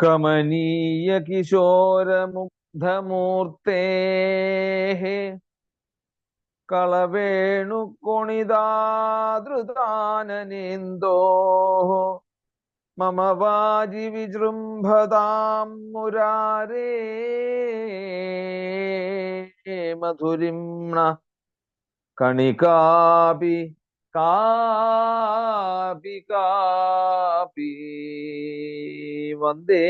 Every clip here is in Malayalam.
കമനീയ കിശോരമുഗ്ധമൂർത്തേ കളവേണു കൊണിതാദൃതാനനേന്തോ മമ വാജി വിജൃംഭതാം മുരാരേ. മധുരിംണ കണികാപി കാപി കാപി വന്ദേ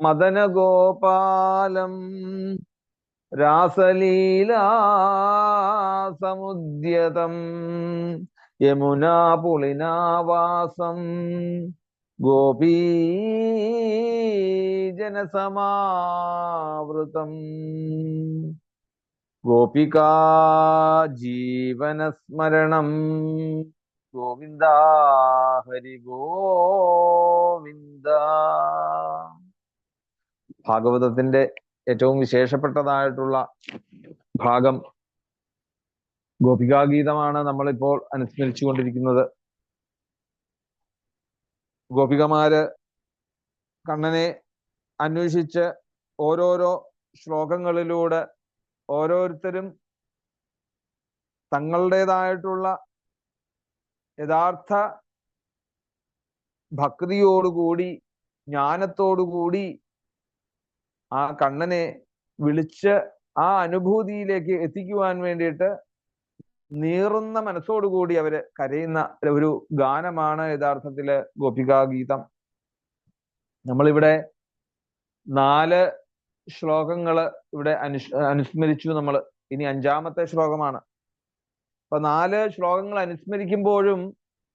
മദനഗോപാലം രാസലീലാസമുദ്യതം യമുനാ പുളിനാവാസം ഗോപീജനസമാവൃതം. ഗോപികാ ജീവനസ്മരണം. ഗോവിന്ദ ഹരി ഗോവിന്ദ ഭാഗവതത്തിന്റെ ഏറ്റവും വിശേഷപ്പെട്ടതായിട്ടുള്ള ഭാഗം ഗോപികാഗീതമാണ് നമ്മളിപ്പോൾ അനുസ്മരിച്ചു കൊണ്ടിരിക്കുന്നത് ഗോപികമാര് കണ്ണനെ അന്വേഷിച്ച് ഓരോരോ ശ്ലോകങ്ങളിലൂടെ ഓരോരുത്തരും തങ്ങളുടേതായിട്ടുള്ള യഥാർത്ഥ ഭക്തിയോടുകൂടി ജ്ഞാനത്തോടുകൂടി ആ കണ്ണനെ വിളിച്ച് ആ അനുഭൂതിയിലേക്ക് എത്തിക്കുവാൻ വേണ്ടിയിട്ട് നീറുന്ന മനസ്സോടുകൂടി അവർ കരയുന്ന ഒരു ഗാനമാണ് യഥാർത്ഥത്തിൽ ഗോപികാഗീതം. നമ്മളിവിടെ നാല് ശ്ലോകങ്ങൾ ഇവിടെ അനു അനുസ്മരിച്ചു നമ്മൾ ഇനി അഞ്ചാമത്തെ ശ്ലോകമാണ്. അപ്പൊ നാല് ശ്ലോകങ്ങൾ അനുസ്മരിക്കുമ്പോഴും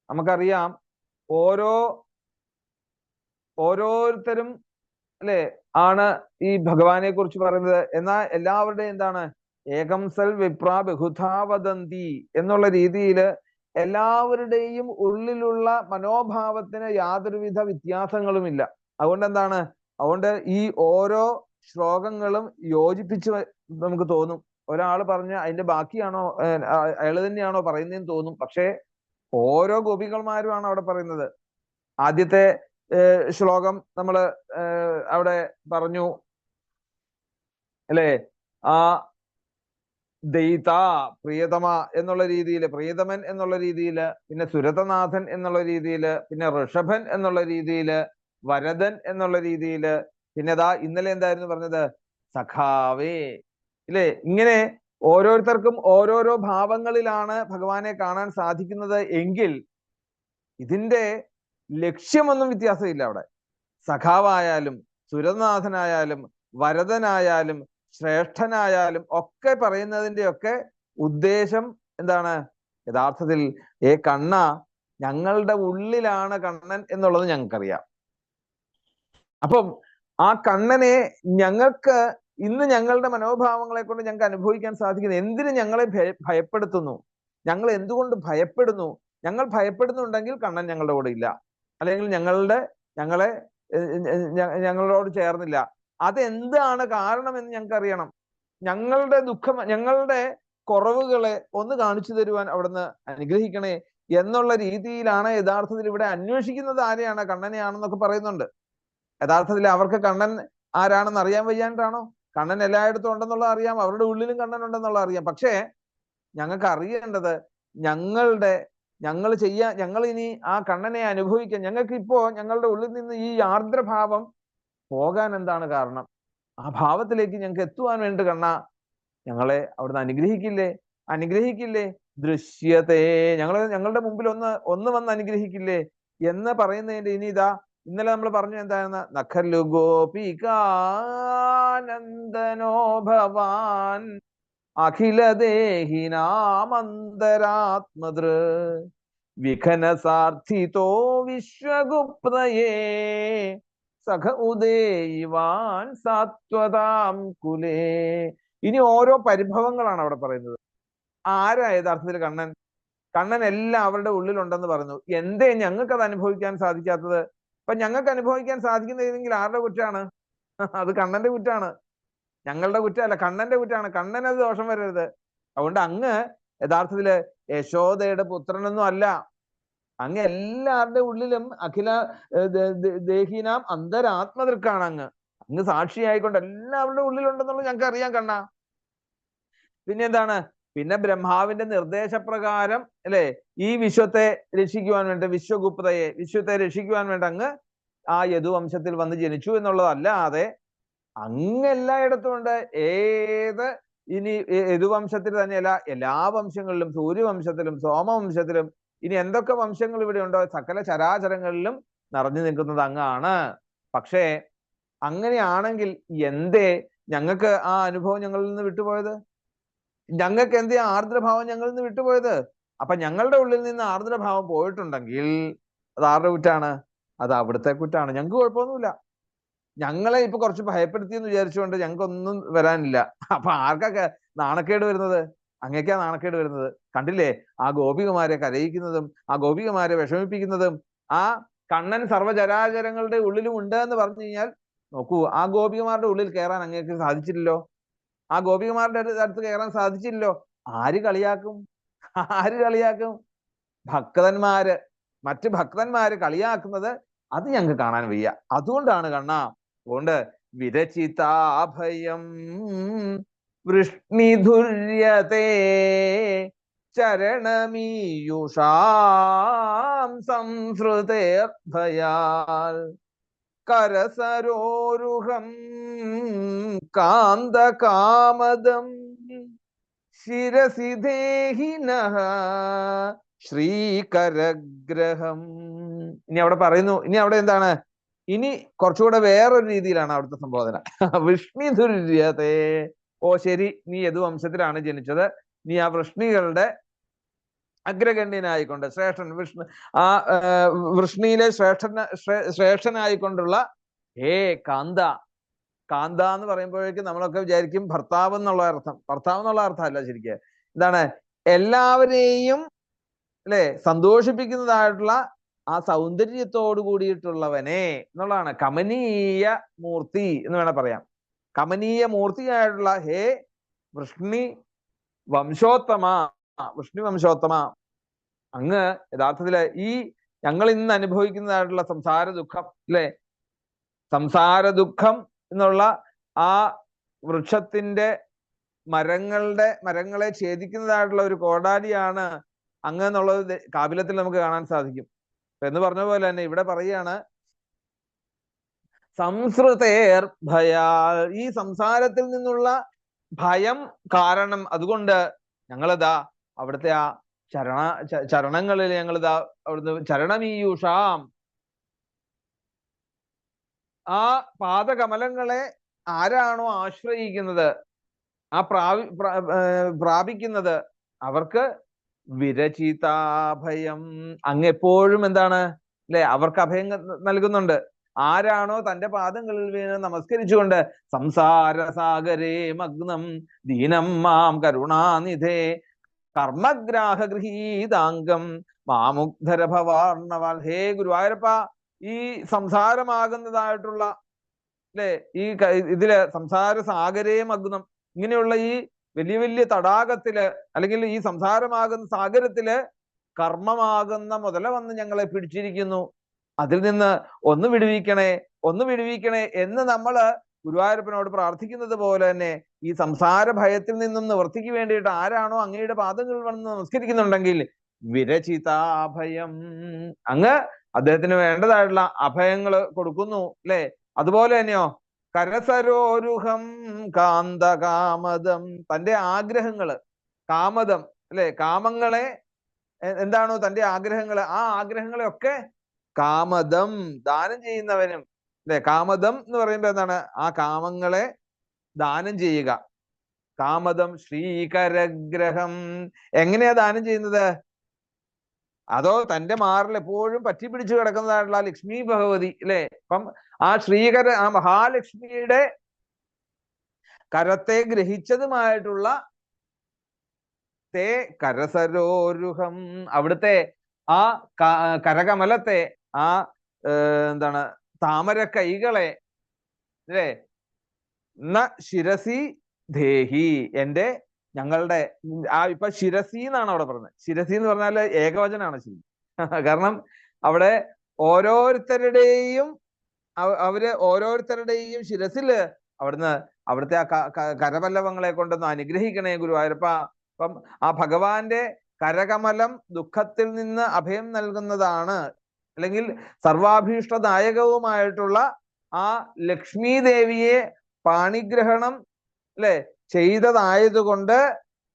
നമുക്കറിയാം ഓരോ ഓരോരുത്തരും അല്ലെ ആണ് ഈ ഭഗവാനെ കുറിച്ച് പറയുന്നത്. എന്നാൽ എല്ലാവരുടെയും എന്താണ്? ഏകം സൽ വിപ്ര ബഹുധാവദന്തി എന്നുള്ള രീതിയിൽ എല്ലാവരുടെയും ഉള്ളിലുള്ള മനോഭാവത്തിന് യാതൊരുവിധ വ്യത്യാസങ്ങളുമില്ല. അതുകൊണ്ട് എന്താണ് അതുകൊണ്ട് ഈ ഓരോ ശ്ലോകങ്ങളും യോജിപ്പിച്ച് നമുക്ക് തോന്നും. ഒരാൾ പറഞ്ഞ അതിന്റെ ബാക്കിയാണോ അയാൾ തന്നെയാണോ പറയുന്നതെന്ന് തോന്നും. പക്ഷേ ഓരോ ഗോപികൾമാരുമാണ് അവിടെ പറയുന്നത്. ആദ്യത്തെ ശ്ലോകം നമ്മൾ അവിടെ പറഞ്ഞു. അല്ലേ? ആ ദയിത പ്രിയതമ എന്നുള്ള രീതിയിൽ പ്രിയതമൻ എന്നുള്ള രീതിയിൽ പിന്നെ സുരതനാഥൻ എന്നുള്ള രീതിയിൽ പിന്നെ ഋഷഭൻ എന്നുള്ള രീതിയിൽ വരദൻ എന്നുള്ള രീതിയിൽ പിന്നെ അതാ ഇന്നലെ എന്തായിരുന്നു പറഞ്ഞത്? സഖാവേ. ഇല്ലേ? ഇങ്ങനെ ഓരോരുത്തർക്കും ഓരോരോ ഭാവങ്ങളിലാണ് ഭഗവാനെ കാണാൻ സാധിക്കുന്നത് എങ്കിൽ ഇതിന്റെ ലക്ഷ്യമൊന്നും വ്യത്യാസമില്ല അവിടെ. സഖാവായാലും സുരനാഥനായാലും വരദനായാലും ശ്രേഷ്ഠനായാലും ഒക്കെ പറയുന്നതിന്റെ ഒക്കെ ഉദ്ദേശം എന്താണ്? യഥാർത്ഥത്തിൽ ഏ കണ്ണ ഞങ്ങളുടെ ഉള്ളിലാണ് കണ്ണൻ എന്നുള്ളത് ഞങ്ങൾക്കറിയാം. അപ്പം ആ കണ്ണനെ ഞങ്ങൾക്ക് ഇന്ന് ഞങ്ങളുടെ മനോഭാവങ്ങളെ കൊണ്ട് ഞങ്ങൾക്ക് അനുഭവിക്കാൻ സാധിക്കുന്നു. എന്തിന് ഞങ്ങളെ ഭയപ്പെടുത്തുന്നു? ഞങ്ങൾ എന്തുകൊണ്ട് ഭയപ്പെടുന്നു? ഞങ്ങൾ ഭയപ്പെടുന്നുണ്ടെങ്കിൽ കണ്ണൻ ഞങ്ങളുടെ കൂടെ ഇല്ല. അല്ലെങ്കിൽ ഞങ്ങളുടെ ഞങ്ങളെ ഞങ്ങളോട് ചേർന്നില്ല. അതെന്താണ് കാരണമെന്ന് ഞങ്ങൾക്ക് അറിയണം. ഞങ്ങളുടെ ദുഃഖം ഞങ്ങളുടെ കുറവുകളെ ഒന്ന് കാണിച്ചു തരുവാൻ അവിടുന്ന് അനുഗ്രഹിക്കണേ എന്നുള്ള രീതിയിലാണ് യഥാർത്ഥത്തിൽ ഇവിടെ അന്വേഷിക്കുന്നത് ആരെയാണ്? കണ്ണനെയാണെന്നൊക്കെ പറയുന്നുണ്ട്. യഥാർത്ഥത്തിൽ അവർക്ക് കണ്ണൻ ആരാണെന്ന് അറിയാൻ വയ്യാണ്ടാണോ? കണ്ണൻ എല്ലായിടത്തും ഉണ്ടെന്നുള്ളത് അറിയാം അവരുടെ ഉള്ളിലും കണ്ണൻ ഉണ്ടെന്നുള്ളത് അറിയാം. പക്ഷേ ഞങ്ങൾക്ക് അറിയേണ്ടത് ഞങ്ങളുടെ ഞങ്ങൾ ചെയ്യാ ഞങ്ങൾ ഇനി ആ കണ്ണനെ അനുഭവിക്കാൻ ഞങ്ങൾക്ക് ഇപ്പോ ഞങ്ങളുടെ ഉള്ളിൽ നിന്ന് ഈ ആർദ്രഭാവം പോകാൻ എന്താണ് കാരണം? ആ ഭാവത്തിലേക്ക് ഞങ്ങൾക്ക് എത്തുവാൻ വേണ്ടി കണ്ണ ഞങ്ങളെ അവിടുന്ന് അനുഗ്രഹിക്കില്ലേ? അനുഗ്രഹിക്കില്ലേ? ദൃശ്യത്തെ ഞങ്ങൾ ഞങ്ങളുടെ മുമ്പിൽ ഒന്ന് ഒന്ന് വന്ന് അനുഗ്രഹിക്കില്ലേ? എന്ന് പറയുന്നതിന്റെ ഇനി ഇതാ ഇന്നലെ നമ്മൾ പറഞ്ഞു എന്താണെന്ന് നഖലു ഗോപികാനന്ദനോ ഭവാൻ അഖിലദേഹിനാമന്തരാത്മതൃ വിഘനസാർത്ഥിതോ വിശ്വഗുപ്തയേ സഖ ഉദയവാൻ സാത്വതാം കുലേ. ഇനി ഓരോ പരിഭവങ്ങളാണ് അവിടെ പറയുന്നത്. ആരാ യഥാർത്ഥത്തിൽ കണ്ണൻ? കണ്ണൻ എല്ലാം അവരുടെ ഉള്ളിലുണ്ടെന്ന് പറഞ്ഞു. എന്തേ ഞങ്ങൾക്ക് അത് അനുഭവിക്കാൻ സാധിക്കാത്തത്? അപ്പൊ ഞങ്ങൾക്ക് അനുഭവിക്കാൻ സാധിക്കുന്നതെങ്കിൽ ആരുടെ കുറ്റാണ്? അത് കണ്ണന്റെ കുറ്റാണ്. ഞങ്ങളുടെ കുറ്റമല്ല കണ്ണന്റെ കുറ്റാണ്. അത് ദോഷം വരരുത്. അതുകൊണ്ട് അങ്ങ് യഥാർത്ഥത്തിൽ യശോദയുടെ പുത്രനൊന്നും അല്ല. അങ്ങ് എല്ലാവരുടെ ഉള്ളിലും അഖില ദേഹീനാം അന്തരാത്മതൃക്കാണ് അങ്ങ്. അങ്ങ് സാക്ഷിയായിക്കൊണ്ട് എല്ലാവരുടെ ഉള്ളിലുണ്ടെന്നുള്ളത് ഞങ്ങൾക്ക് അറിയാം കണ്ണ. പിന്നെ എന്താണ് പിന്നെ ബ്രഹ്മാവിന്റെ നിർദ്ദേശപ്രകാരം അല്ലെ? ഈ വിശ്വത്തെ രക്ഷിക്കുവാൻ വേണ്ടി വിശ്വഗുപ്തയെ വിശ്വത്തെ രക്ഷിക്കുവാൻ വേണ്ടി അങ്ങ് ആ യദുവംശത്തിൽ വന്ന് ജനിച്ചു എന്നുള്ളതല്ലാതെ അങ്ങ് എല്ലായിടത്തും ഉണ്ട്. ഏത് ഇനി യദുവംശത്തിൽ തന്നെയല്ല എല്ലാ വംശങ്ങളിലും സൂര്യവംശത്തിലും സോമവംശത്തിലും ഇനി എന്തൊക്കെ വംശങ്ങൾ ഇവിടെ ഉണ്ടോ? സകല ചരാചരങ്ങളിലും നിറഞ്ഞു നിൽക്കുന്നത് അങ്ങാണ്. പക്ഷേ അങ്ങനെയാണെങ്കിൽ എന്തേ ഞങ്ങൾക്ക് ആ അനുഭവം ഞങ്ങളിൽ നിന്ന് വിട്ടുപോയത്? ഞങ്ങൾക്ക് എന്തേ ആർദ്രഭാവം ഞങ്ങളിൽ നിന്ന് വിട്ടുപോയത്. അപ്പൊ ഞങ്ങളുടെ ഉള്ളിൽ നിന്ന് ആർദ്രഭാവം പോയിട്ടുണ്ടെങ്കിൽ അത് ആരുടെ കുറ്റാണ്? അത് അവിടുത്തെ കുറ്റാണ്. ഞങ്ങൾക്ക് കുഴപ്പമൊന്നുമില്ല. ഞങ്ങളെ ഇപ്പൊ കുറച്ച് ഭയപ്പെടുത്തി എന്ന് വിചാരിച്ചുകൊണ്ട് ഞങ്ങൾക്കൊന്നും വരാനില്ല. അപ്പൊ ആർക്കൊക്കെ നാണക്കേട് വരുന്നത്? അങ്ങേക്കാ നാണക്കേട് വരുന്നത്. കണ്ടില്ലേ? ആ ഗോപികമാരെ കരയിക്കുന്നതും ആ ഗോപികമാരെ വിഷമിപ്പിക്കുന്നതും ആ കണ്ണൻ സർവചരാചരങ്ങളുടെ ഉള്ളിലും ഉണ്ട് എന്ന് പറഞ്ഞു കഴിഞ്ഞാൽ നോക്കൂ ആ ഗോപികമാരുടെ ഉള്ളിൽ കയറാൻ അങ്ങേക്ക് സാധിച്ചില്ലല്ലോ. ആ ഗോപികുമാറിന്റെ അടുത്ത് കയറാൻ സാധിച്ചില്ലല്ലോ. ആര് കളിയാക്കും? ആര് കളിയാക്കും? ഭക്തന്മാര്. മറ്റ് ഭക്തന്മാര് കളിയാക്കുന്നത് അത് ഞങ്ങൾക്ക് കാണാൻ വയ്യ. അതുകൊണ്ടാണ് കണ്ണ അതുകൊണ്ട് വിരചിതാഭയം വൃഷ്ണിധുര്യതേ ചരണമീയുഷാം സംസൃതേർഭയാൽ കരസരോരുഹം കാന്തകാമദം ശിരസി ദേഹിനഃ ശ്രീകരഗ്രഹം. ഇനി അവിടെ പറയുന്നു ഇനി അവിടെ എന്താണ്? ഇനി കുറച്ചുകൂടെ വേറൊരു രീതിയിലാണ് അവിടുത്തെ സംബോധന. വൃഷ്ണിധുര്യത്തെ ഓ ശരി നീ യദുവംശത്തിലാണ് ജനിച്ചത്? നീ ആ വൃഷ്ണികളുടെ അഗ്രഗണ്യനായിക്കൊണ്ട് ശ്രേഷ്ഠൻ വിഷ്ണു ആ വൃഷ്ണിയിലെ ശ്രേഷ്ഠന ശ്രേ- ശ്രേഷ്ഠനായിക്കൊണ്ടുള്ള ഹേ കാന്ത. കാന്ത എന്ന് പറയുമ്പോഴേക്കും നമ്മളൊക്കെ വിചാരിക്കും ഭർത്താവ് എന്നുള്ള അർത്ഥം. ഭർത്താവ് എന്നുള്ള അർത്ഥമല്ല ശരിക്കും. എന്താണ്? എല്ലാവരെയും അല്ലെ സന്തോഷിപ്പിക്കുന്നതായിട്ടുള്ള ആ സൗന്ദര്യത്തോട് കൂടിയിട്ടുള്ളവനെ എന്നുള്ളതാണ്. കമനീയ മൂർത്തി എന്ന് വേണം പറയാം. കമനീയ മൂർത്തിയായിട്ടുള്ള ഹേ വൃഷ്ണി വംശോത്തമ വൃഷ്ണി വംശോത്തമ. അങ്ങ് യഥാർത്ഥത്തിൽ ഈ ഞങ്ങൾ ഇന്ന് അനുഭവിക്കുന്നതായിട്ടുള്ള സംസാര ദുഃഖം അല്ലെ? സംസാര ദുഃഖം എന്നുള്ള ആ വൃക്ഷത്തിന്റെ മരങ്ങളുടെ മരങ്ങളെ ഛേദിക്കുന്നതായിട്ടുള്ള ഒരു കോടാലിയാണ് അങ്ങ് എന്നുള്ളത് കാബിലത്തിൽ നമുക്ക് കാണാൻ സാധിക്കും. എന്ന് പറഞ്ഞ പോലെ തന്നെ ഇവിടെ പറയാണ് സംസ്കൃതേർ ഭയാ ഈ സംസാരത്തിൽ നിന്നുള്ള ഭയം കാരണം അതുകൊണ്ട് ഞങ്ങളിതാ അവിടുത്തെ ആ ചരണ ചരണങ്ങളിൽ ഇതാ അവിടുന്ന് ചരണമീയുഷാം. ആ പാദകമലങ്ങളെ ആരാണോ ആശ്രയിക്കുന്നത്? ആ പ്രാപി പ്ര- പ്രാപിക്കുന്നത് അവർക്ക് വിരചിതാഭയം. അങ്ങ് എപ്പോഴും എന്താണ്? അല്ലെ അവർക്ക് അഭയം നൽകുന്നുണ്ട്. ആരാണോ തന്റെ പാദങ്ങളിൽ വീണ് നമസ്കരിച്ചുകൊണ്ട് സംസാര സാഗരേ മഗ്നം ദീനം മാം കരുണാനിധേ കർമ്മഗ്രാഹ ഗൃഹീതാംഗം മാമുഗ്ധര ഭവാർണവാൽ ഹേ ഗുരുവായൂരപ്പ ഈ സംസാരമാകുന്നതായിട്ടുള്ള അല്ലെ ഈ ഇതിൽ സംസാര സാഗരേ മഗ്നം ഇങ്ങനെയുള്ള ഈ വലിയ വലിയ തടാകത്തിൽ അല്ലെങ്കിൽ ഈ സംസാരമാകുന്ന സാഗരത്തിൽ കർമ്മമാകുന്ന മുതല വന്ന് ഞങ്ങളെ പിടിച്ചിരിക്കുന്നു. അതിൽ നിന്ന് ഒന്ന് വിടുവിക്കണേ ഒന്ന് വിടുവിക്കണേ എന്ന് നമ്മൾ ഗുരുവായൂരപ്പനോട് പ്രാർത്ഥിക്കുന്നത് പോലെ തന്നെ ഈ സംസാര ഭയത്തിൽ നിന്നും നിവർത്തിക്ക് വേണ്ടിയിട്ട് ആരാണോ അങ്ങയുടെ പാദങ്ങൾ വന്ന് നമസ്കരിക്കുന്നുണ്ടെങ്കിൽ വിരചിതാഭയം അങ്ങ് അദ്ദേഹത്തിന് വേണ്ടതായിട്ടുള്ള അഭയങ്ങൾ കൊടുക്കുന്നു അല്ലെ? അതുപോലെ തന്നെയോ? കരസരോരുഹം കാന്തകാമദം തന്റെ ആഗ്രഹങ്ങൾ കാമതം അല്ലെ? കാമങ്ങളെ എന്താണോ തന്റെ ആഗ്രഹങ്ങൾ? ആ ആഗ്രഹങ്ങളെയൊക്കെ കാമതം ദാനം ചെയ്യുന്നവനും അല്ലെ? കാമതം എന്ന് പറയുമ്പോ എന്താണ്? ആ കാമങ്ങളെ ദാനം ചെയ്യുക. കാമതം ശ്രീകരഗ്രഹം. എങ്ങനെയാ ദാനം ചെയ്യുന്നത്? അതോ തന്റെ മാറിൽ എപ്പോഴും പറ്റി പിടിച്ചു കിടക്കുന്നതായിട്ടുള്ള ലക്ഷ്മി ഭഗവതി അല്ലെ? അപ്പം ആ ശ്രീകര ആ മഹാലക്ഷ്മിയുടെ കരത്തെ ഗ്രഹിച്ചതുമായിട്ടുള്ള തേ കരസരോരുഹം. അവിടുത്തെ ആ കരകമലത്തെ ആ എന്താണ് താമര കൈകളെ അല്ലേ? ന ശിരസി ദേഹി എന്റെ ഞങ്ങളുടെ ആ ഇപ്പൊ ശിരസി എന്നാണ് അവിടെ പറഞ്ഞത്. ശിരസി എന്ന് പറഞ്ഞാൽ ഏകവചനാണ് ശരി കാരണം അവിടെ ഓരോരുത്തരുടെയും അവ- അവർ ഓരോരുത്തരുടെയും ശിരസിൽ അവിടുന്ന് അവിടുത്തെ ആ കരപല്ലവങ്ങളെ കൊണ്ടൊന്ന് അനുഗ്രഹിക്കണേ ഗുരുവായൂരപ്പ. അപ്പം ആ ഭഗവാന്റെ കരകമലം ദുഃഖത്തിൽ നിന്ന് അഭയം നൽകുന്നതാണ് അല്ലെങ്കിൽ സർവാഭീഷ്ടദായകവുമായിട്ടുള്ള ആ ലക്ഷ്മി ദേവിയെ പാണിഗ്രഹണം അല്ലെ ചെയ്തതായതുകൊണ്ട്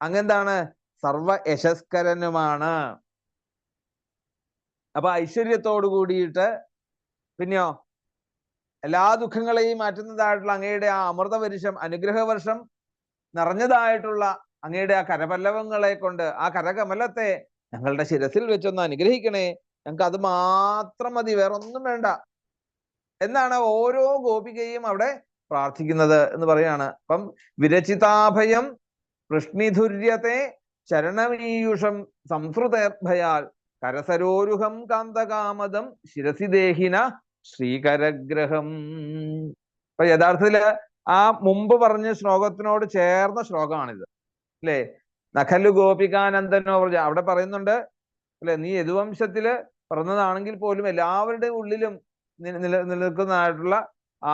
അങ്ങെന്താണ്? സർവ യശസ്കരനുമാണ് അപ്പൊ ഐശ്വര്യത്തോടു കൂടിയിട്ട് പിന്നെയോ? എല്ലാ ദുഃഖങ്ങളെയും മാറ്റുന്നതായിട്ടുള്ള അങ്ങയുടെ ആ അമൃത വരുഷം അനുഗ്രഹ വർഷം നിറഞ്ഞതായിട്ടുള്ള അങ്ങയുടെ ആ കരപല്ലവങ്ങളെ കൊണ്ട് ആ കരകമലത്തെ ഞങ്ങളുടെ ശിരസിൽ വെച്ചൊന്ന് അനുഗ്രഹിക്കണേ. ഞങ്ങൾക്ക് അത് മാത്രം മതി വേറെ ഒന്നും വേണ്ട. എന്നാണ് ഓരോ ഗോപികയും അവിടെ പ്രാർത്ഥിക്കുന്നത് എന്ന് പറയാണ്. അപ്പം വിരചിതാഭയം വൃഷ്ണിധുര്യത്തെ ചരണമീയുഷം സംസൃതേർഭയാൽ കരസരോരുഹം കാന്തകാമതം ശിരസിദേഹിന ശ്രീകരഗ്രഹം. അപ്പൊ യഥാർത്ഥത്തിൽ ആ മുമ്പ് പറഞ്ഞ ശ്ലോകത്തിനോട് ചേർന്ന ശ്ലോകമാണിത്. അല്ലേ? നഖലു ഗോപികാനന്ദനോ അവിടെ പറയുന്നുണ്ട്. അല്ലെ? നീ യദുവംശത്തിൽ പിറന്നതാണെങ്കിൽ പോലും എല്ലാവരുടെയും ഉള്ളിലും നില നിലനിൽക്കുന്നതായിട്ടുള്ള ആ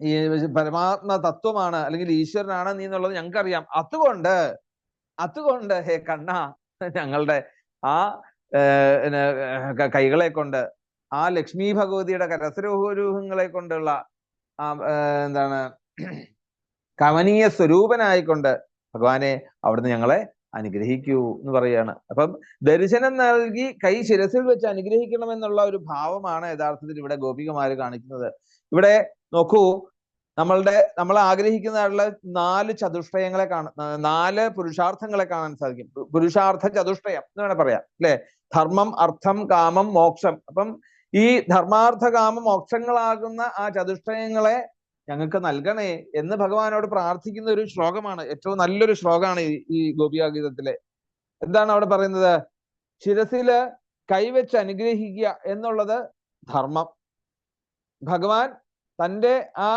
ഈ പരമാത്മ തത്വമാണ് അല്ലെങ്കിൽ ഈശ്വരനാണ് നീ എന്നുള്ളത് ഞങ്ങൾക്കറിയാം. അതുകൊണ്ട് അതുകൊണ്ട് ഹേ കണ്ണ ഞങ്ങളുടെ ആ കൈകളെ കൊണ്ട് ആ ലക്ഷ്മി ഭഗവതിയുടെ കരസരോഹരൂഹങ്ങളെ കൊണ്ടുള്ള ആ എന്താണ് കമനീയ സ്വരൂപനായിക്കൊണ്ട് ഭഗവാനെ അവിടുന്ന് ഞങ്ങളെ അനുഗ്രഹിക്കൂ എന്ന് പറയാണ്. അപ്പം ദർശനം നൽകി കൈ ശിരസിൽ വെച്ച് അനുഗ്രഹിക്കണം എന്നുള്ള ഒരു ഭാവമാണ് യഥാർത്ഥത്തിൽ ഇവിടെ ഗോപികമാര് കാണിക്കുന്നത്. ഇവിടെ നോക്കൂ നമ്മളുടെ നമ്മൾ ആഗ്രഹിക്കുന്നതായിട്ടുള്ള നാല് ചതുഷ്ടയങ്ങളെ കാണാൻ നാല് പുരുഷാർത്ഥങ്ങളെ കാണാൻ സാധിക്കും. പുരുഷാർത്ഥ ചതുഷ്ടയം എന്ന് വേണേൽ പറയാം അല്ലെ? ധർമ്മം അർത്ഥം കാമം മോക്ഷം. അപ്പം ഈ ധർമാർത്ഥ കാമ മോക്ഷങ്ങളാകുന്ന ആ ചതുഷ്ടയങ്ങളെ ഞങ്ങൾക്ക് നൽകണേ എന്ന് ഭഗവാനോട് പ്രാർത്ഥിക്കുന്ന ഒരു ശ്ലോകമാണ്. ഏറ്റവും നല്ലൊരു ശ്ലോകമാണ് ഈ ഗോപിയാഗീതത്തിലെ എന്താണ് അവിടെ പറയുന്നത്? ശിരസിൽ കൈവച്ച് അനുഗ്രഹിക്കുക എന്നുള്ളത് ധർമ്മം. ഭഗവാൻ തന്റെ ആ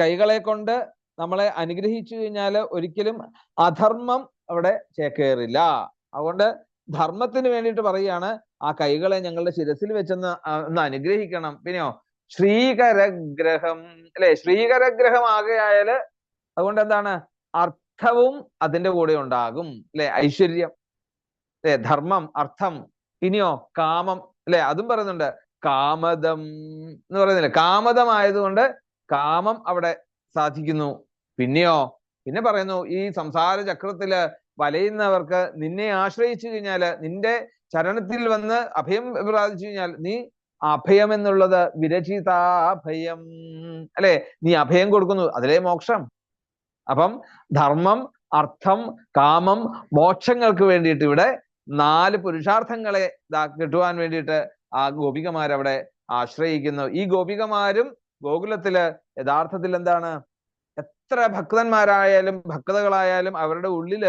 കൈകളെ കൊണ്ട് നമ്മളെ അനുഗ്രഹിച്ചു കഴിഞ്ഞാൽ ഒരിക്കലും അധർമ്മം അവിടെ ചേക്കേറില്ല. അതുകൊണ്ട് ധർമ്മത്തിന് വേണ്ടിയിട്ട് പറയുകയാണ് ആ കൈകളെ ഞങ്ങളുടെ ശിരസിൽ വെച്ചൊന്ന് ഒന്ന് അനുഗ്രഹിക്കണം. പിന്നെയോ ശ്രീകരഗ്രഹം. അല്ലെ? ശ്രീകരഗ്രഹം ആകെയായാൽ അതുകൊണ്ട് എന്താണ് അർത്ഥവും അതിന്റെ കൂടെ ഉണ്ടാകും. അല്ലെ? ഐശ്വര്യം. അല്ലെ? ധർമ്മം അർത്ഥം ഇനിയോ കാമം. അല്ലെ? അതും പറയുന്നുണ്ട്. കാമതം എന്ന് പറയുന്നില്ല? കാമതമായതുകൊണ്ട് കാമം അവിടെ സാധിക്കുന്നു. പിന്നെയോ? പിന്നെ പറയുന്നു ഈ സംസാര ചക്രത്തിൽ വലയുന്നവർക്ക് നിന്നെ ആശ്രയിച്ചു കഴിഞ്ഞാൽ നിന്റെ ചരണത്തിൽ വന്ന് അഭയം പ്രാപിച്ചു കഴിഞ്ഞാൽ നീ അഭയം എന്നുള്ളത് വിരചിതാഭയം. അല്ലെ? നീ അഭയം കൊടുക്കുന്നു അതിലെ മോക്ഷം. അപ്പം ധർമ്മം അർത്ഥം കാമം മോക്ഷങ്ങൾക്ക് വേണ്ടിയിട്ട് ഇവിടെ നാല് പുരുഷാർത്ഥങ്ങളെ കിട്ടുവാൻ വേണ്ടിയിട്ട് ആ ഗോപികമാരവിടെ ആശ്രയിക്കുന്നു. ഈ ഗോപികമാരും ഗോകുലത്തിൽ യഥാർത്ഥത്തിൽ എന്താണ്? എത്ര ഭക്തന്മാരായാലും ഭക്തകളായാലും അവരുടെ ഉള്ളിൽ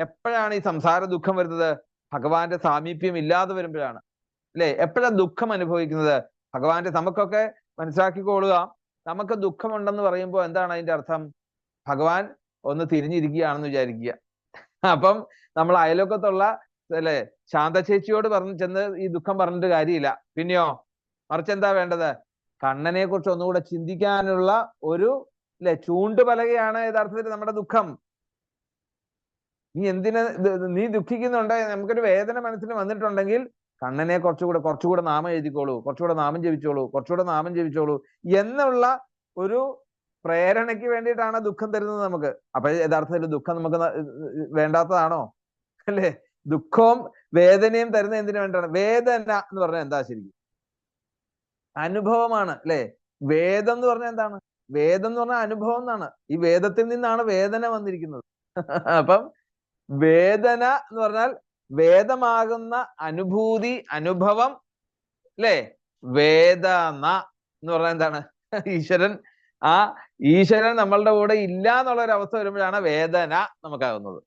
എപ്പോഴാണ് ഈ സംസാര ദുഃഖം വരുന്നത്? ഭഗവാന്റെ സാമീപ്യം ഇല്ലാതെ വരുമ്പോഴാണ്. അല്ലെ? എപ്പോഴാണ് ദുഃഖം അനുഭവിക്കുന്നത്? ഭഗവാന്റെ നമുക്കൊക്കെ മനസ്സിലാക്കിക്കൊള്ളുക. നമുക്ക് ദുഃഖമുണ്ടെന്ന് പറയുമ്പോൾ എന്താണ് അതിന്റെ അർത്ഥം? ഭഗവാൻ ഒന്ന് തിരിഞ്ഞിരിക്കുകയാണെന്ന് വിചാരിക്കുക. അപ്പം നമ്മൾ അയലോക്കത്തുള്ള അല്ലെ ശാന്ത ചേച്ചിയോട് പറഞ്ഞു ചെന്ന് ഈ ദുഃഖം പറഞ്ഞിട്ട് കാര്യമില്ല. പിന്നെയോ? മറിച്ച് എന്താ വേണ്ടത്? കണ്ണനെ കുറിച്ച് ഒന്നുകൂടെ ചിന്തിക്കാനുള്ള ഒരു അല്ലെ ചൂണ്ടുപലകയാണ് യഥാർത്ഥത്തിൽ നമ്മുടെ ദുഃഖം. നീ എന്തിന് നീ ദുഃഖിക്കുന്നുണ്ട് നമുക്കൊരു വേദന മനസ്സിൽ വന്നിട്ടുണ്ടെങ്കിൽ കണ്ണനെ കുറച്ചുകൂടെ കുറച്ചുകൂടെ നാമം എഴുതിക്കോളൂ കുറച്ചുകൂടെ നാമം ജപിച്ചോളൂ കുറച്ചുകൂടെ നാമം ജപിച്ചോളൂ എന്നുള്ള ഒരു പ്രേരണയ്ക്ക് വേണ്ടിയിട്ടാണ് ദുഃഖം തരുന്നത് നമുക്ക്. അപ്പൊ യഥാർത്ഥത്തിൽ ദുഃഖം നമുക്ക് വേണ്ടാത്തതാണോ? അല്ലേ? ദുഃഖവും വേദനയും തരുന്നത് എന്തിനു വേണ്ടിയാണ് വേദന എന്ന് പറഞ്ഞാൽ എന്താ ശരിക്കും? അനുഭവമാണ് അല്ലെ? വേദം എന്ന് പറഞ്ഞാൽ എന്താണ്? വേദം എന്ന് പറഞ്ഞാൽ അനുഭവം എന്നാണ്. ഈ വേദത്തിൽ നിന്നാണ് വേദന വന്നിരിക്കുന്നത്. അപ്പം വേദന എന്ന് പറഞ്ഞാൽ വേദമാകുന്ന അനുഭൂതി അനുഭവം അല്ലേ വേദന എന്ന് പറഞ്ഞാൽ എന്താണ്? ഈശ്വരൻ. ആ ഈശ്വരൻ നമ്മളുടെ കൂടെ ഇല്ല എന്നുള്ള ഒരു അവസ്ഥ വരുമ്പോഴാണ് വേദന നമുക്കാകുന്നത്.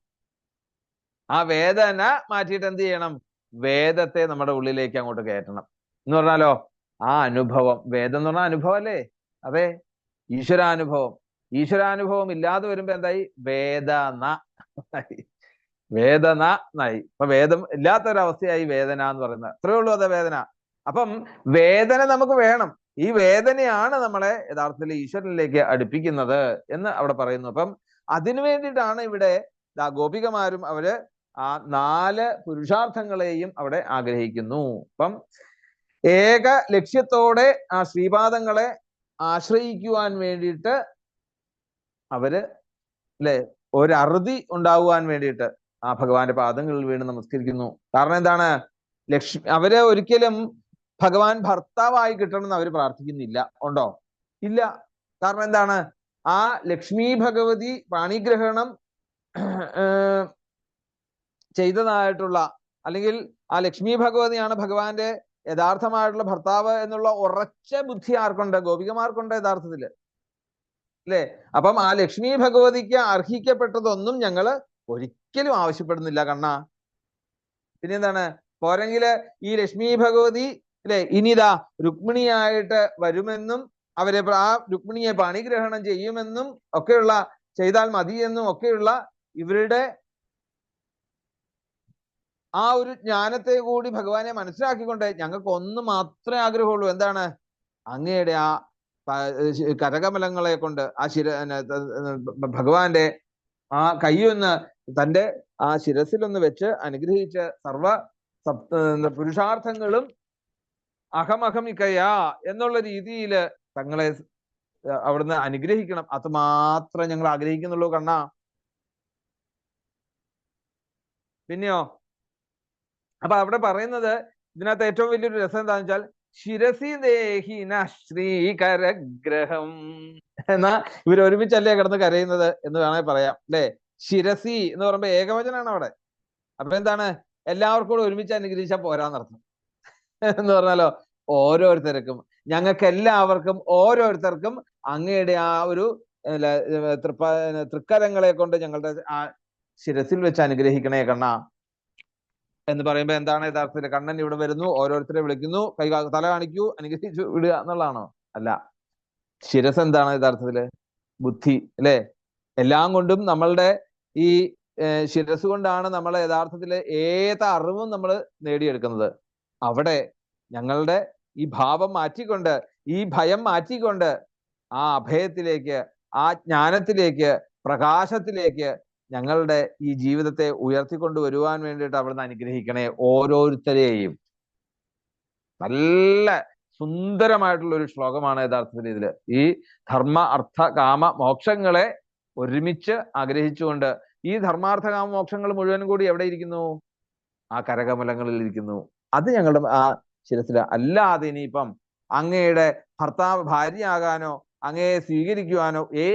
ആ വേദന മാറ്റിയിട്ട് എന്ത് ചെയ്യണം? വേദത്തെ നമ്മുടെ ഉള്ളിലേക്ക് അങ്ങോട്ട് കയറ്റണം. എന്ന് പറഞ്ഞാലോ? ആ അനുഭവം. വേദം എന്ന് പറഞ്ഞാൽ അനുഭവം അല്ലേ അതെ. ഈശ്വരാനുഭവം. ഈശ്വരാനുഭവം ഇല്ലാതെ വരുമ്പോ എന്തായി? വേദന വേദന എന്നായി അപ്പൊ വേദം ഇല്ലാത്തൊരവസ്ഥയായി വേദന എന്ന് പറയുന്നത്. അത്രേ ഉള്ളൂ അതെ വേദന. അപ്പം വേദന നമുക്ക് വേണം. ഈ വേദനയാണ് നമ്മളെ യഥാർത്ഥത്തിൽ ഈശ്വരനിലേക്ക് അടുപ്പിക്കുന്നത് എന്ന് അവിടെ പറയുന്നു. അപ്പം അതിനു വേണ്ടിയിട്ടാണ് ഇവിടെ ഗോപികമാരും അവർ ആ നാല് പുരുഷാർത്ഥങ്ങളെയും അവിടെ ആഗ്രഹിക്കുന്നു. അപ്പം ഏക ലക്ഷ്യത്തോടെ ആ ശ്രീപാദങ്ങളെ ആശ്രയിക്കുവാൻ വേണ്ടിയിട്ട് അവർ അല്ലെ ഒരറുതി ഉണ്ടാകുവാൻ വേണ്ടിയിട്ട് ആ ഭഗവാന്റെ പാദങ്ങളിൽ വീണ് നമസ്കരിക്കുന്നു. കാരണം എന്താണ്? ലക്ഷ്മി അവരെ ഒരിക്കലും ഭഗവാൻ ഭർത്താവായി കിട്ടണമെന്ന് അവർ പ്രാർത്ഥിക്കുന്നില്ല. ഉണ്ടോ? ഇല്ല. കാരണം എന്താണ്? ആ ലക്ഷ്മി ഭഗവതി പാണിഗ്രഹണം ചെയ്തതായിട്ടുള്ള അല്ലെങ്കിൽ ആ ലക്ഷ്മി ഭഗവതിയാണ് ഭഗവാന്റെ യഥാർത്ഥമായിട്ടുള്ള ഭർത്താവ് എന്നുള്ള ഉറച്ച ബുദ്ധി ആർക്കുണ്ട്? ഗോപികമാർക്കുണ്ട് യഥാർത്ഥത്തിൽ. അല്ലേ? അപ്പം ആ ലക്ഷ്മി ഭഗവതിക്ക് അർഹിക്കപ്പെട്ടതൊന്നും ഞങ്ങൾ ഒരിക്കലും ആവശ്യപ്പെടുന്നില്ല കണ്ണ. പിന്നെന്താണ്? പോരെങ്കിൽ ഈ ലക്ഷ്മി ഭഗവതി അല്ലെ ഇനിതാ രുക്മിണിയായിട്ട് വരുമെന്നും അവരെ ആ രുക്മിണിയെ പാണിഗ്രഹണം ചെയ്യുമെന്നും ഒക്കെയുള്ള ചെയ്താൽ മതി മതിയെന്നും ഒക്കെയുള്ള ഇവരുടെ ആ ഒരു ജ്ഞാനത്തെ കൂടി ഭഗവാനെ മനസ്സിലാക്കിക്കൊണ്ട് ഞങ്ങൾക്ക് ഒന്ന് മാത്രമേ ആഗ്രഹമുള്ളൂ. എന്താണ്? അങ്ങയുടെ ആ കരകമലങ്ങളെ കൊണ്ട് ആ ശിര ഭഗവാന്റെ ആ കൈയൊന്ന് തന്റെ ആ ശിരസിലൊന്ന് വെച്ച് അനുഗ്രഹിച്ച സർവ പുരുഷാർത്ഥങ്ങളും അഹമഹമിക്കയാ എന്നുള്ള രീതിയിൽ തങ്ങളെ അവിടുന്ന് അനുഗ്രഹിക്കണം. അത് മാത്രമേ ഞങ്ങൾ ആഗ്രഹിക്കുന്നുള്ളൂ കണ്ണ. പിന്നെയോ? അപ്പൊ അവിടെ പറയുന്നത് ഇതിനകത്ത് ഏറ്റവും വലിയൊരു രസം എന്താണെന്ന് വെച്ചാൽ ശിരസി ദേഹിന ശ്രീകരഗ്രഹം. എന്നാ ഇവർ ഒരുമിച്ചല്ലേ കിടന്ന് കരയുന്നത് എന്ന് വേണമെങ്കിൽ പറയാം അല്ലെ? ശിരസി എന്ന് പറയുമ്പോ ഏകവചനാണ് അവിടെ. അപ്പൊ എന്താണ്? എല്ലാവർക്കും കൂടെ ഒരുമിച്ച് അനുഗ്രഹിച്ചാൽ പോരാന്നർത്ഥം എന്ന് പറഞ്ഞാലോ ഓരോരുത്തർക്കും ഞങ്ങൾക്ക് എല്ലാവർക്കും ഓരോരുത്തർക്കും അങ്ങയുടെ ആ ഒരു തൃപ്പ തൃക്കരങ്ങളെ കൊണ്ട് ഞങ്ങളുടെ ആ ശിരസിൽ വെച്ച് അനുഗ്രഹിക്കണേ കണ്ണ. എന്ന് പറയുമ്പോ എന്താണ് യഥാർത്ഥത്തിൽ കണ്ണൻ ഇവിടെ വരുന്നു ഓരോരുത്തരെ വിളിക്കുന്നു കൈ തല കാണിക്കൂ അനുഗ്രഹിച്ചു വിടുക എന്നുള്ളതാണോ? അല്ല. ശിരസ് എന്താണ് യഥാർത്ഥത്തിൽ? ബുദ്ധി അല്ലെ? എല്ലാം കൊണ്ടും നമ്മളുടെ ഈ ശിരസ് കൊണ്ടാണ് നമ്മൾ യഥാർത്ഥത്തിൽ ഏത് അറിവും നമ്മൾ നേടിയെടുക്കുന്നത്. അവിടെ ഞങ്ങളുടെ ഈ ഭാവം മാറ്റിക്കൊണ്ട് ഈ ഭയം മാറ്റിക്കൊണ്ട് ആ അഭയത്തിലേക്ക് ആ ജ്ഞാനത്തിലേക്ക് പ്രകാശത്തിലേക്ക് ഞങ്ങളുടെ ഈ ജീവിതത്തെ ഉയർത്തിക്കൊണ്ട് വരുവാൻ വേണ്ടിയിട്ട് അവിടുന്ന് അനുഗ്രഹിക്കണേ ഓരോരുത്തരെയും. നല്ല സുന്ദരമായിട്ടുള്ള ഒരു ശ്ലോകമാണ് യഥാർത്ഥത്തിൽ ഇതിൽ. ഈ ധർമ്മ അർത്ഥ കാമ മോക്ഷങ്ങളെ ഒരുമിച്ച് ആഗ്രഹിച്ചുകൊണ്ട് ഈ ധർമാർത്ഥ കാമ മോക്ഷങ്ങൾ മുഴുവനും കൂടി എവിടെ ഇരിക്കുന്നു? ആ കരകമലങ്ങളിൽ ഇരിക്കുന്നു. അത് ഞങ്ങളുടെ ആ ശിരസില അല്ലാതെ ഇനിയിപ്പം അങ്ങയുടെ ഭർത്താവ് ഭാര്യയാകാനോ അങ്ങയെ സ്വീകരിക്കുവാനോ ഏ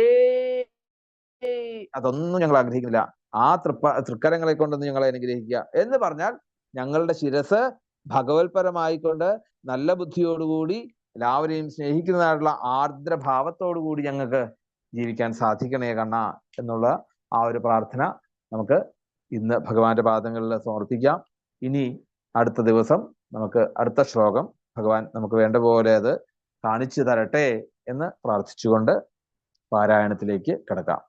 അതൊന്നും ഞങ്ങൾ ആഗ്രഹിക്കുന്നില്ല. ആ തൃപ്പ തൃക്കരങ്ങളെ കൊണ്ടൊന്ന് ഞങ്ങളെ അനുഗ്രഹിക്കുക. എന്ന് പറഞ്ഞാൽ ഞങ്ങളുടെ ശിരസ് ഭഗവത്പരമായിക്കൊണ്ട് നല്ല ബുദ്ധിയോടുകൂടി എല്ലാവരെയും സ്നേഹിക്കുന്നതായിട്ടുള്ള ആർദ്രഭാവത്തോടു കൂടി ഞങ്ങൾക്ക് ജീവിക്കാൻ സാധിക്കണേ കണ്ണ എന്നുള്ള ആ ഒരു പ്രാർത്ഥന നമുക്ക് ഇന്ന് ഭഗവാന്റെ പാദങ്ങളിൽ സമർപ്പിക്കാം. ഇനി അടുത്ത ദിവസം നമുക്ക് അടുത്ത ശ്ലോകം ഭഗവാൻ നമുക്ക് വേണ്ട പോലെ അത് കാണിച്ചു തരട്ടെ എന്ന് പ്രാർത്ഥിച്ചുകൊണ്ട് പാരായണത്തിലേക്ക് കിടക്കാം.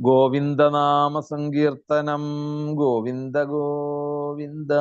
ഗോവിന്ദനാമ സങ്കീർത്തനം. ഗോവിന്ദ ഗോവിന്ദ